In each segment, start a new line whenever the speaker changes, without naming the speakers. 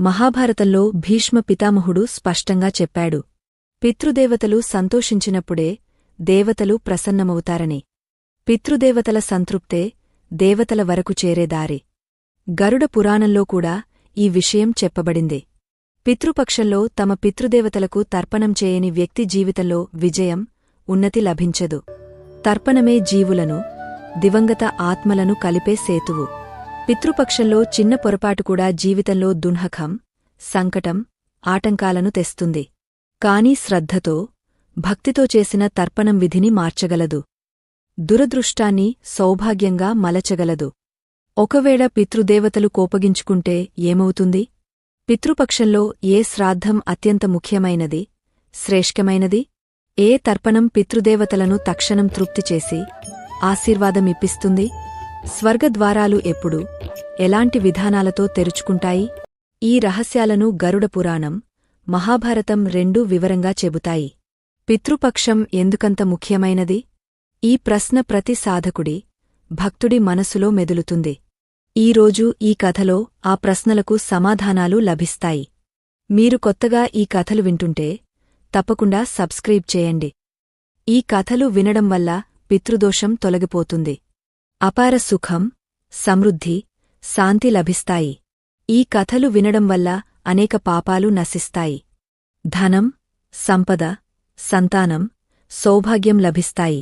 మహాభారతంలో భీష్మ పితామహుడు స్పష్టంగా చెప్పాడు. పితృదేవతలు సంతోషించినప్పుడే దేవతలు ప్రసన్నమవుతారని. పితృదేవతల సంతృప్తే దేవతల వరకు చేరేదారి గరుడ పురాణంలో కూడా ఈ విషయం చెప్పబడింది. పితృపక్షంలో తమ పితృదేవతలకు తర్పణం చేయని వ్యక్తి జీవితంలో విజయం ఉన్నతి లభించదు. తర్పణమే జీవులను దివంగత ఆత్మలను కలిపే సేతువు. పితృపక్షంలో చిన్న పొరపాటు కూడా జీవితంలో దున్హకం సంకటం ఆటంకాలను తెస్తుంది. కాని శ్రద్ధతో భక్తితో చేసిన తర్పణం విధిని మార్చగలదు. దురదృష్టాన్ని సౌభాగ్యంగా మలచగలదు. ఒకవేళ పితృదేవతలు కోపగించుకుంటే ఏమవుతుంది? పితృపక్షంలో ఏ శ్రాద్ధం అత్యంత ముఖ్యమైనది? శ్రేష్ఠమైనది? ఏ తర్పణం పితృదేవతలను తక్షణం తృప్తి చేసి ఆశీర్వాదమిప్పిస్తుంది స్వర్గద్వారాలు ఎప్పుడు ఎలాంటి విధానాలతో తెరుచుకుంటాయి? ఈ రహస్యాలను గరుడ పురాణం మహాభారతం రెండూ వివరంగా చెబుతాయి. పితృపక్షం ఎందుకంత ముఖ్యమైనది? ఈ ప్రశ్న ప్రతి సాధకుడి భక్తుడి మనసులో మెదులుతుంది. ఈరోజు ఈ కథలో ఆ ప్రశ్నలకు సమాధానాలు లభిస్తాయి. మీరు కొత్తగా ఈ కథలు వింటుంటే తప్పకుండా సబ్స్క్రైబ్ చేయండి. ఈ కథలు వినడం వల్ల పితృదోషం తొలగిపోతుంది. అపార సుఖం సమృద్ధి శాంతి లభిస్తాయి. ఈ కథలు వినడం వల్ల అనేక పాపాలు నశిస్తాయి. ధనం సంపద సంతానం సౌభాగ్యం లభిస్తాయి.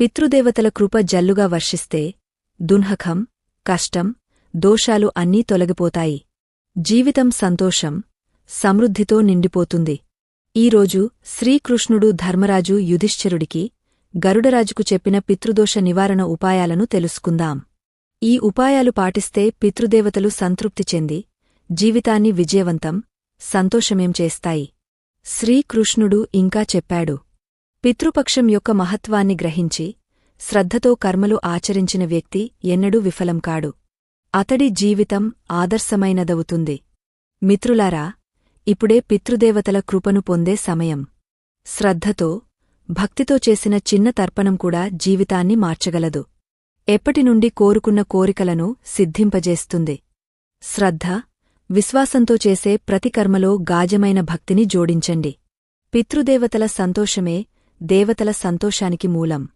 పితృదేవతల కృప జల్లుగా వర్షిస్తే దున్హకం కష్టం దోషాలు అన్నీ తొలగిపోతాయి. జీవితం సంతోషం సమృద్ధితో నిండిపోతుంది. ఈరోజు శ్రీకృష్ణుడు ధర్మరాజు యుధిష్ఠిరుడికి గరుడరాజుకు చెప్పిన పితృదోష నివారణ ఉపాయాలను తెలుసుకుందాం. ఈ ఉపాయాలు పాటిస్తే పితృదేవతలు సంతృప్తి చెంది జీవితాన్ని విజయవంతం సంతోషమేం చేస్తాయి. శ్రీకృష్ణుడు ఇంకా చెప్పాడు పితృపక్షం యొక్క మహత్వాన్ని గ్రహించి శ్రద్ధతో కర్మలు ఆచరించిన వ్యక్తి ఎన్నడూ విఫలం కాడు. అతడి జీవితం ఆదర్శమైనదవుతుంది. మిత్రులారా ఇప్పుడే పితృదేవతల కృపను పొందే సమయం. శ్రద్ధతో భక్తితో చేసిన చిన్న తర్పణం కూడా జీవితాన్ని మార్చగలదు. ఎప్పటినుండి కోరుకున్న కోరికలను సిద్ధింపజేస్తుంది. శ్రద్ధ విశ్వాసంతో చేసే ప్రతి కర్మలో గాజమైన భక్తిని జోడించండి. పితృదేవతల సంతోషమే దేవతల సంతోషానికి మూలం.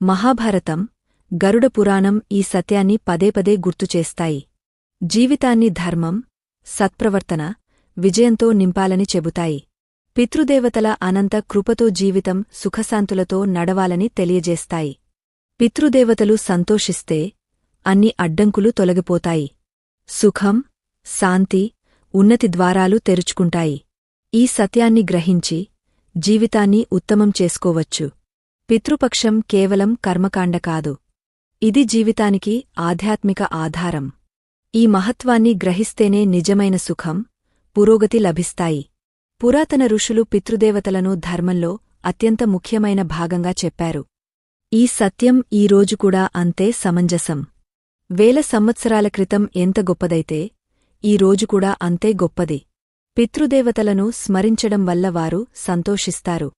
మహాభారతం గరుడ పురాణం ఈ సత్యాన్ని పదేపదే గుర్తుచేస్తాయి జీవితాన్ని ధర్మం సత్ప్రవర్తన విజయంతో నింపాలని చెబుతాయి. పితృదేవతల అనంత కృపతో జీవితం సుఖశాంతులతో నడవాలని తెలియజేస్తాయి. పితృదేవతలు సంతోషిస్తే అన్ని అడ్డంకులు తొలగిపోతాయి. సుఖం శాంతి ఉన్నతి ద్వారాలు తెరుచుకుంటాయి. ఈ సత్యాన్ని గ్రహించి జీవితాన్ని ఉత్తమం చేసుకోవచ్చు. పితృపక్షం కేవలం కర్మకాండ కాదు. ఇది జీవితానికి ఆధ్యాత్మిక ఆధారం. ఈ మహత్వాన్ని గ్రహిస్తేనే నిజమైన సుఖం పురోగతి లభిస్తాయి. పురాతన ఋషులు పితృదేవతలను ధర్మంలో అత్యంత ముఖ్యమైన భాగంగా చెప్పారు. ఈ సత్యం ఈ రోజు కూడా అంతే సమంజసం. వేల సంవత్సరాల క్రితం ఎంత గొప్పదైతే ఈ కూడా అంతే గొప్పది. పితృదేవతలను స్మరించడం వల్ల వారు సంతోషిస్తారు.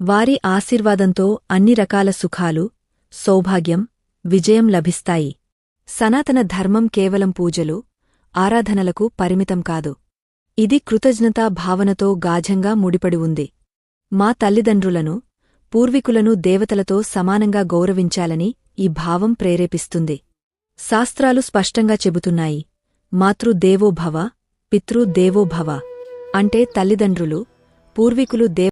వారి ఆశీర్వాదంతో అన్ని రకాల సుఖాలు సౌభాగ్యం విజయం లభిస్తాయి. సనాతన ధర్మం కేవలం పూజలు ఆరాధనలకు పరిమితం కాదు. ఇది కృతజ్ఞతా భావనతో గాఢంగా ముడిపడి ఉంది. మా తల్లిదండ్రులను పూర్వీకులను దేవతలతో సమానంగా గౌరవించాలని ఈ భావం ప్రేరేపిస్తుంది. శాస్త్రాలు స్పష్టంగా చెబుతున్నాయి. మాతృదేవోభవ పితృదేవోభవ అంటే తల్లిదండ్రులు పూర్వీకులు దేవ